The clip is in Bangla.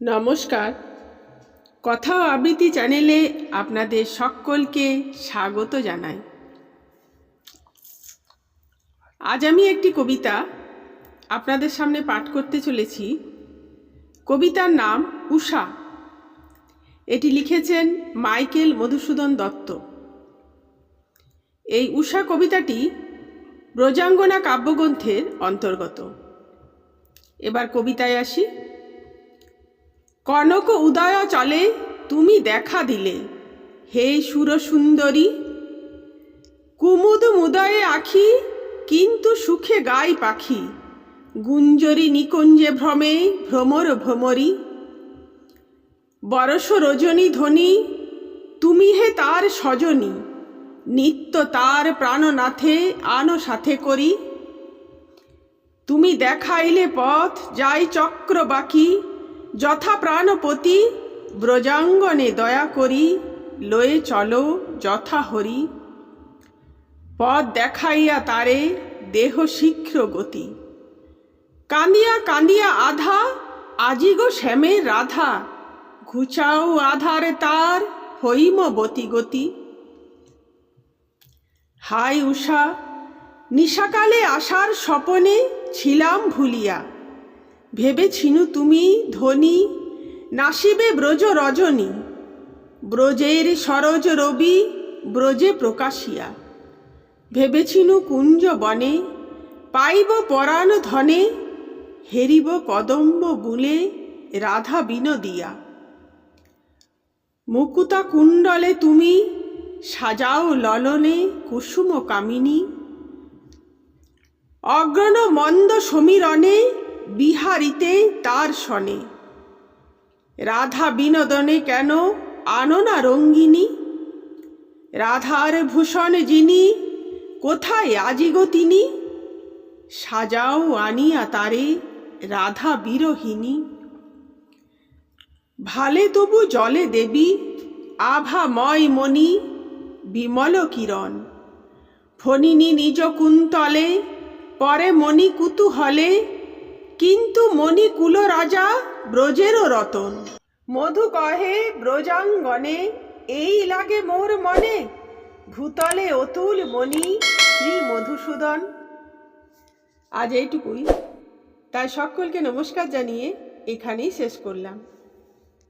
নমস্কার। কথা আবৃত্তি চ্যানেলে আপনাদের সকলকে স্বাগত জানাই। আজ আমি একটি কবিতা আপনাদের সামনে পাঠ করতে চলেছি। কবিতার নাম উষা। এটি লিখেছেন মাইকেল মধুসূদন দত্ত। এই উষা কবিতাটি ব্রজাঙ্গনা কাব্যগ্রন্থের অন্তর্গত। এবার কবিতায় আসি। কনক উদয় চলে, তুমি দেখা দিলে। হে সুরসুন্দরী, কুমুদ মুদয়ে আখি, কিন্তু সুখে গাই পাখি। গুঞ্জরি নিকুঞ্জে ভ্রমে ভ্রমর ভ্রমরী। বরস রজনী ধ্বনি, তুমি হে তার সজনী। নিত্য তার প্রাণনাথে আনো সাথে করি। তুমি দেখাইলে পথ, যাই চক্র বাকি। যথা প্রাণপতি, ব্রজাঙ্গনে দয়া করি, লয়ে চলো যথা হরি। পথ দেখাইয়া তারে দেহ শীঘ্র গতি। কাঁদিয়া কাঁদিয়া আধা, আজি গো শ্যামের রাধা। ঘুচাও আধারে তার হইম বতি গতি। হাই উষা নিশাকালে আসার স্বপনে ছিলাম ভুলিয়া। ভেবেছিনু তুমি ধনী, নাসিবে ব্রজ রজনী। ব্রজের সরজ রবি, ব্রজে প্রকাশিয়া। ভেবেছিনু কুঞ্জ বনে, পাইব পরাণ ধনে, হেরিব কদম্ব বুলে রাধা বিনোদিয়া। মুকুতা কুণ্ডলে তুমি, সাজাও ললনে কুসুম কামিনী। অগ্রণ মন্দ সমীরণে বিহারিতে তার শনে রাধা বিনোদনে কেন আনো না রঙ্গিনী? রাধার ভূষণ যিনি, কোথায় আজিগো তিনি? সাজাও আনিয়া তারে রাধা বিরহিনী ভালে তবু জলে দেবী, আভাময় মণি, বিমল কিরণ। ফণিনী নিজ কুন্তলে, পরে মণি কুতুহলে কিন্তু মণিকুল রাজা ব্রজেরও রতন। মধু কহে, ব্রজাঙ্গনে, এই লাগে মোর মনে। ভূতলে অতুল মণি, শ্রী মধুসূদন। আজ এইটুকুই। তাই সকলকে নমস্কার জানিয়ে এখানেই শেষ করলাম।